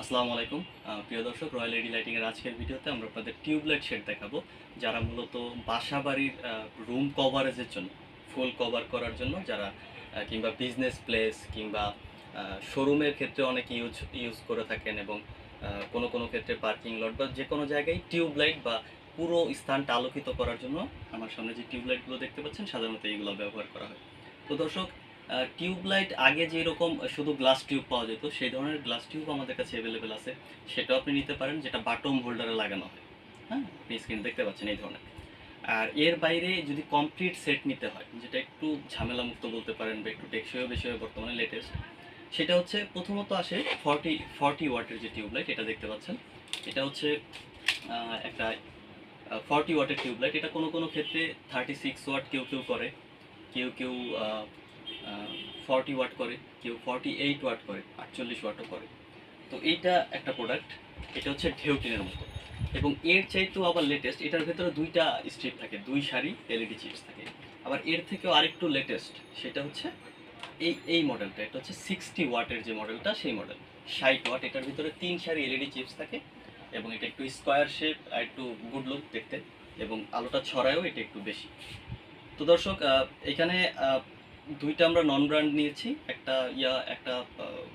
আসসালামু আলাইকুম। প্রিয় দর্শক রয়্যাল এডি লাইটিং এর আজকের ভিডিওতে আমরা আপনাদের টিউবলাইট শেড দেখাবো, যারা মূলত বাসা বাড়ির রুম কভারেজের জন্য ফুল কভার করার জন্য, যারা কিংবা বিজনেস প্লেস কিংবা শোরুমের ক্ষেত্রে অনেক ইউজ ইউজ করে থাকেন এবং কোনো কোনো ক্ষেত্রে পার্কিং লট বা যে কোনো জায়গায় টিউবলাইট বা পুরো স্থানটা আলোকিত করার জন্য আমার সামনে যে টিউবলাইটগুলো দেখতে পাচ্ছেন, সাধারণত এইগুলো ব্যবহার করা হয়। তো দর্শক টিউবলাইট আগে যেরকম শুধু গ্লাস টিউব পাওয়া যেত, সেই ধরনের গ্লাস টিউব আমাদের কাছে অ্যাভেলেবেল আছে। সেটাও আপনি নিতে পারেন, যেটা বাটম হোল্ডারে লাগানো হয়। হ্যাঁ আপনি স্ক্রিন দেখতে পাচ্ছেন এই ধরনের। আর এর বাইরে যদি কমপ্লিট সেট নিতে হয়, যেটা একটু ঝামেলা মুক্ত বলতে পারেন বা একটু টেকসইও বেশি হয় বর্তমানে লেটেস্ট সেটা হচ্ছে প্রথমত আসে ফর্টি ফর্টি ওয়াটের যে টিউবলাইট এটা দেখতে পাচ্ছেন। এটা হচ্ছে একটা ফর্টি ওয়াটের টিউবলাইট এটা কোনো কোনো ক্ষেত্রে থার্টি সিক্স ওয়াট কেউ কেউ করে। কেউ কেউ ফর্টি ওয়াট করে, কেউ ফর্টি এইট ওয়াট করে, আটচল্লিশ ওয়াটও করে। তো এইটা একটা প্রোডাক্ট এটা হচ্ছে ঢেউ ঢেউটিনের মতো। এবং এর চাইতেও আবার লেটেস্ট এটার ভেতরে দুইটা স্ট্রিপ থাকে, দুই সারি এলইডি চিপস থাকে। আবার এর থেকেও আরেকটু লেটেস্ট সেটা হচ্ছে এই এই মডেলটা এটা হচ্ছে সিক্সটি ওয়াটের যে মডেলটা সেই মডেল ষাট ওয়াট এটার ভিতরে তিন সারি এলইডি চিপস থাকে। এবং এটা একটু স্কোয়ার শেপ আর একটু গুড লুক দেখতে। এবং আলোটা ছড়ায়ও এটা একটু বেশি। তো দর্শক এখানে দুইটা আমরা নন ব্র্যান্ড নিয়েছি, একটা ইয়া, একটা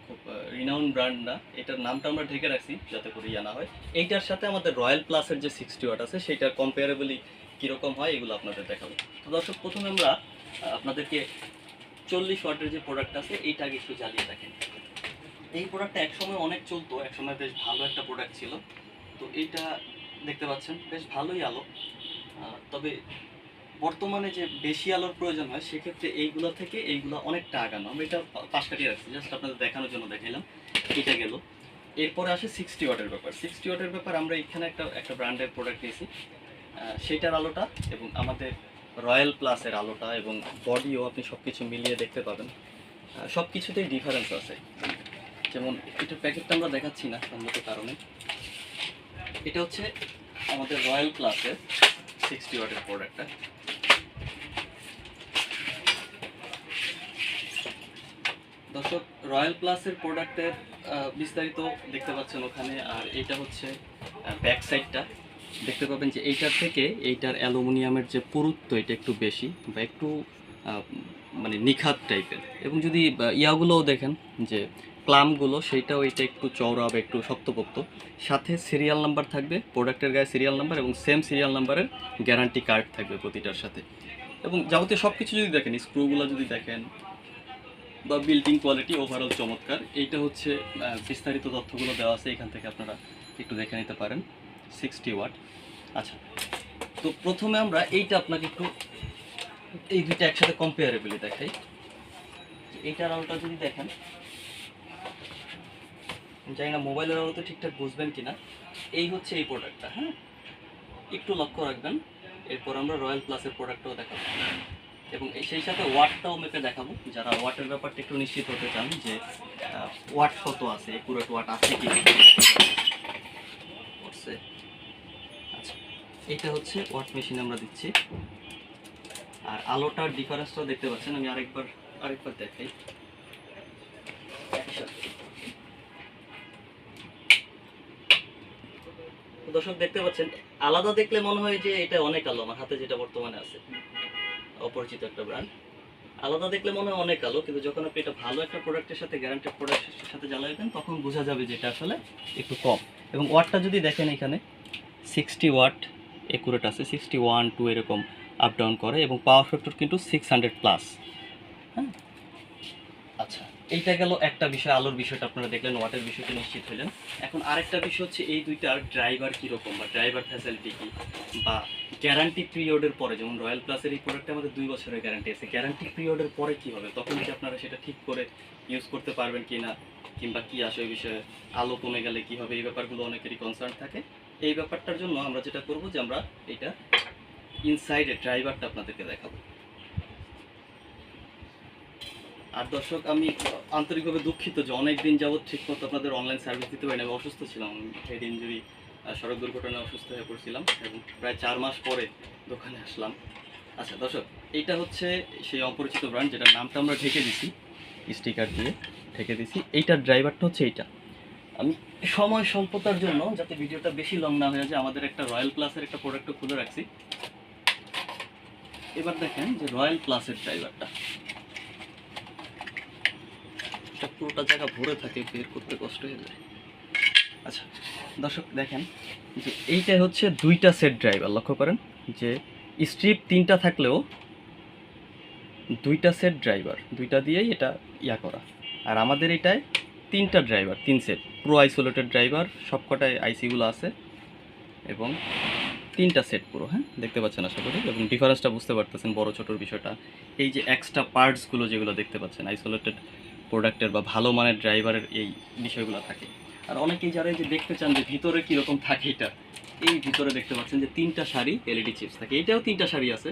খুব রিনাউন ব্র্যান্ড না, এটার নামটা আমরা ঢেকে রাখছি যাতে করে ইয়া না হয়। এইটার সাথে আমাদের রয়্যাল প্লাসের যে সিক্সটি ওয়াট আছে সেটা কম্পেয়ারেবলি কীরকম হয় এগুলো আপনাদের দেখাবো। তো দর্শক, প্রথমে আমরা আপনাদেরকে চল্লিশ ওয়াটের যে প্রোডাক্ট আছে এইটা আগে একটু জ্বালিয়ে দেখেন। এই প্রোডাক্টটা একসময় অনেক চলতো, একসময় বেশ ভালো একটা প্রোডাক্ট ছিল। তো এইটা দেখতে পাচ্ছেন, বেশ ভালোই আলো। তবে বর্তমানে যে বেশি আলোর প্রয়োজন হয়, সেক্ষেত্রে এইগুলো থেকে এইগুলো অনেকটা আগানো। আমি এটা পাশ কাটিয়ে রাখছি, জাস্ট আপনাদের দেখানোর জন্য দেখাইলাম। এটা গেল। এরপরে আসে সিক্সটি ওয়াটের ব্যাপার। সিক্সটি ওয়াটের ব্যাপার, আমরা এখানে একটা একটা ব্র্যান্ডের প্রোডাক্ট নিয়েছি। সেটার আলোটা এবং আমাদের রয়্যাল প্লাসের আলোটা এবং বডিও আপনি সব কিছু মিলিয়ে দেখতে পাবেন। সব কিছুতেই ডিফারেন্স আছে। যেমন এটার প্যাকেটটা আমরা দেখাচ্ছি না, সম্মত কারণে। এটা হচ্ছে আমাদের রয়্যাল প্লাসের সিক্সটি ওয়াটের প্রোডাক্টটা দর্শক রয়্যাল প্লাসের প্রোডাক্টের বিস্তারিত দেখতে পাচ্ছেন ওখানে, আর এইটা হচ্ছে ব্যাক সাইডটা দেখতে পাবেন যে এইটার থেকে এইটার অ্যালুমিনিয়ামের যে পুরুত্ব, এটা একটু বেশি বা একটু মানে নিখাত টাইপের। এবং যদি ইয়াগুলোও দেখেন যে প্লামগুলো সেইটাও এটা একটু চওড়া বা একটু শক্তপোক্ত। সাথে সিরিয়াল নাম্বার থাকবে প্রোডাক্টের গায়ে সিরিয়াল নাম্বার এবং সেম সিরিয়াল নাম্বারের গ্যারান্টি কার্ড থাকবে প্রতিটার সাথে। এবং যাবতীয় সব কিছু যদি দেখেন স্ক্রুগুলো যদি দেখেন বা বিল্ডিং কোয়ালিটি ওভারঅল চমৎকার। এইটা হচ্ছে বিস্তারিত তথ্যগুলো দেওয়া আছে, এখান থেকে আপনারা একটু দেখে নিতে পারেন। সিক্সটি ওয়াট আচ্ছা তো প্রথমে আমরা এইটা আপনাকে একটু, এই দুইটা একসাথে কম্পেয়ারেবলি দেখাই। এইটার আলোটা যদি দেখেন, জানি না মোবাইলের আলোতে ঠিকঠাক বুঝবেন কিনা। এই হচ্ছে এই প্রোডাক্টটা হ্যাঁ? একটু লক্ষ্য রাখবেন। এরপর আমরা রয়্যাল প্লাসের প্রোডাক্টটাও দেখাবো। এবং সেই সাথে ওয়াটটাও মেপে দেখাবো। যারা ওয়াটের ব্যাপারটা একটু নিশ্চিত হতে চান যে ওয়াট কত আছে একুরেট ওয়াট আছে কি আচ্ছা এটা হচ্ছে ওয়াট মেশিন আমরা দিচ্ছি। আর আলোটার ডিফারেন্সটাও দেখতে পাচ্ছেন, আমি আরেকবার আরেকবার দেখাই। দর্শক, দেখতে পাচ্ছেন, আলাদা দেখলে মনে হয় যে এটা অনেক আলো, আমার হাতে যেটা বর্তমানে আছে। অপরিচিত একটা ব্র্যান্ড আলাদা দেখলে মনে হয় অনেক আলো কিন্তু যখন আপনি এটা ভালো একটা প্রোডাক্টের সাথে গ্যারান্টেড প্রোডাক্টের সাথে জ্বালাবেন তখন বোঝা যাবে যে এটা আসলে একটু কম। এবং ওয়াটটা যদি দেখেন এখানে সিক্সটি ওয়াট একুরেট আছে সিক্সটি ওয়ান টু এরকম আপ ডাউন করে, এবং পাওয়ার ফ্যাক্টর কিন্তু সিক্স হান্ড্রেড প্লাস হ্যাঁ? আচ্ছা এইটা গেল একটা বিষয়, আলোর বিষয়টা আপনারা দেখলেন ওয়াটের বিষয়টা নিশ্চিত হলেন এখন আরেকটা বিষয় হচ্ছে, এই দুইটার ড্রাইভার কীরকম, বা ড্রাইভার ফ্যাসিলিটি কী, বা গ্যারান্টি পিরিয়ডের পরে, যেমন রয়্যাল প্লাসের এই প্রোডাক্টে আমাদের দুই বছরের গ্যারান্টি আছে। গ্যারান্টি পিরিয়ডের পরে কি হবে? তখন কি আপনারা সেটা ঠিক করে ইউজ করতে পারবেন কি না কিংবা কি আসে ওই বিষয়ে আলো কমে গেলে কি হবে? এই ব্যাপারগুলো অনেকেরই কনসার্ন থাকে। এই ব্যাপারটার জন্য আমরা যেটা করব যে আমরা এটা ইনসাইডে ড্রাইভারটা আপনাদেরকে দেখাবো। আর দর্শক, আমি আন্তরিকভাবে দুঃখিত যে অনেক দিন যাবৎ ঠিকমতো আপনাদের অনলাইন সার্ভিস দিতে পারিনি আমি অসুস্থ ছিলাম হেড ইঞ্জুরি সড়ক দুর্ঘটনায় অসুস্থ হয়ে পড়ছিলাম এবং প্রায় চার মাস পরে দোকানে আসলাম। আচ্ছা দর্শক এইটা হচ্ছে সেই অপরিচিত ব্র্যান্ড যেটার নামটা আমরা ঢেকে দিছি স্টিকার দিয়ে ঢেকে দিছি। এইটার ড্রাইভারটা হচ্ছে এইটা। আমি সময় স্বল্পতার জন্য, যাতে ভিডিওটা বেশি লং না হয়ে যায়, আমাদের একটা রয়্যাল প্লাসের একটা প্রোডাক্টও খুলে রাখছি। এবার দেখেন যে রয়্যাল প্লাসের ড্রাইভারটা পুরোটা জায়গা ভরে থাকে, বের করতে কষ্ট হয়ে যায়। আচ্ছা দর্শক, দেখেন, যে এইটাই হচ্ছে দুইটা সেট ড্রাইভার লক্ষ্য করেন যে স্ট্রিপ তিনটা থাকলেও দুইটা সেট ড্রাইভার দুইটা দিয়েই এটা ইয়া করা। আর আমাদের এটায় তিনটা ড্রাইভার তিন সেট প্রো আইসোলেটেড ড্রাইভার সব সবকটায় আইসিগুলো আছে, এবং তিনটা সেট পুরো হ্যাঁ? দেখতে পাচ্ছেন আশা করি, এবং ডিফারেন্সটা বুঝতে পারতেছেন বড় ছোটোর বিষয়টা। এই যে এক্সট্রা পার্টসগুলো যেগুলো দেখতে পাচ্ছেন আইসোলেটেড প্রোডাক্টের বা ভালো মানের ড্রাইভারের এই বিষয়গুলো থাকে। আর অনেকেই যারা যে দেখতে চান যে ভিতরে কীরকম থাকে এটা, এই ভিতরে দেখতে পাচ্ছেন যে তিনটা শাড়ি এলইডি চিপস থাকে। এটাও তিনটা শাড়ি আছে।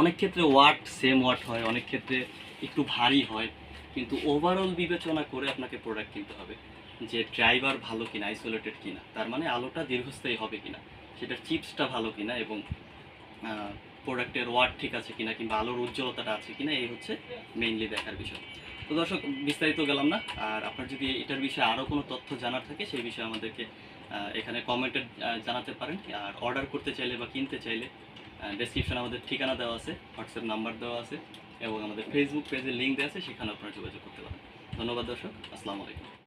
অনেক ক্ষেত্রে ওয়াট সেম ওয়াট হয়, অনেক ক্ষেত্রে একটু ভারী হয়, কিন্তু ওভারঅল বিবেচনা করে আপনাকে প্রোডাক্ট কিনতে হবে যে ড্রাইভার ভালো কিনা আইসোলেটেড কিনা, তার মানে আলোটা দীর্ঘস্থায়ী হবে কিনা, সেটার চিপসটা ভালো কিনা এবং প্রোডাক্টের ওয়াট ঠিক আছে কিনা কিংবা আলোর উজ্জ্বলতাটা আছে কিনা, এই হচ্ছে মেইনলি দেখার বিষয়। তো দর্শক, বিস্তারিত গেলাম না। আর আপনার যদি এটার বিষয়ে আরও কোনো তথ্য জানার থাকে, সেই বিষয়ে আমাদেরকে এখানে কমেন্টে জানাতে পারেন। আর অর্ডার করতে চাইলে বা কিনতে চাইলে ডেসক্রিপশানে আমাদের ঠিকানা দেওয়া আছে হোয়াটসঅ্যাপ নাম্বার দেওয়া আছে, এবং আমাদের ফেসবুক পেজের লিঙ্ক দেওয়া আছে, সেখানে আপনারা যোগাযোগ করতে পারেন। ধন্যবাদ দর্শক, আসসালামু আলাইকুম।